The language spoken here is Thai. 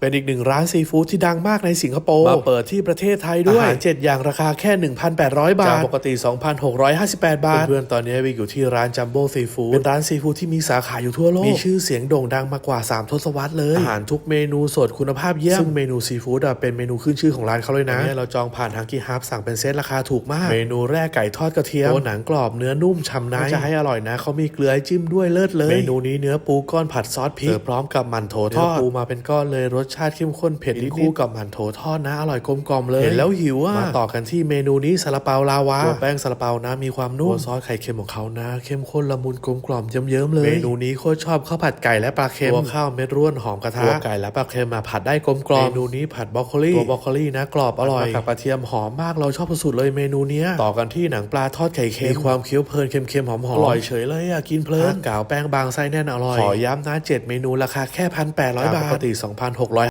เป็นอีกหนึ่งร้านซีฟู้ดที่ดังมากในสิงคโปร์ มาเปิดที่ประเทศไทยด้วยอาหาร7อย่างราคาแค่ 1,800 บาท จากปกติ 2,658 บาท เพื่อนๆ ตอนนี้วิกอยู่ที่ร้านจัมโบ้ซีฟู้ดเป็นร้านซีฟู้ดที่มีสาขาอยู่ทั่วโลก มีชื่อเสียงโด่งดังมากว่า 3 ทศวรรษเลย อาหารทุกเมนูสดคุณภาพเยี่ยม ซึ่งเมนูซีฟู้ดอะเป็นเมนูขึ้นชื่อของร้านเขาเลยนะวันนี้เราจองผ่านทางกีฮับสั่งเป็นเซตราคาถูกมาก เมนูแรกไก่ทอดกระเทียมตัวหนังกรอบเนื้อนุ่มฉ่ำในจะให้อร่อยนะเขามีเกลือให้จิ้มด้วยเลิศเลย เมนูนี้เนื้อปูก้อนผัดซอสพริกเสิร์ฟพร้อมกับหมั่นโถทอดปูมาเป็นก้อนเลยรสชาติเข้มข้นเผ็ดนิดคู่กับหมั่นโถทอดนะอร่อยกลมกล่อมเลยเห็นแล้วหิวอะมาต่อกันที่เมนูนี้ซาลาเปาลาวาตัวแป้งซาลาเปานะมีความนุ่มตัวซอสไข่เค็มของเขานะ เข้มข้นละมุนกลมกล่อมเยิ้มๆเลย เมนูนี้โคตรชอบข้าวผัดไก่และปลาเค็มตัวข้าวเม็ดร่วนหอมกระทะตัวไก่และปลาเค็มมาผัดได้กลมกล่อมเมนูนี้ผัดบรอกโคลีตัวบรอกโคลีนะกรอบอร่อยกับกระเทียมหอมมากเราชอบสุดๆเลยเมนูเนี้ยต่อกันที่หนังปลาทอดไข่เค็มมีความเคี้ยวเพลินเค็มๆหอมๆอร่อยเฉยเลยอะกินเพลินกาวแป้งบางไส้แน่นอร่อยขอย้ำนะเจ็ดเมนูราคาแค่พันแปดร้อยบาทปกติ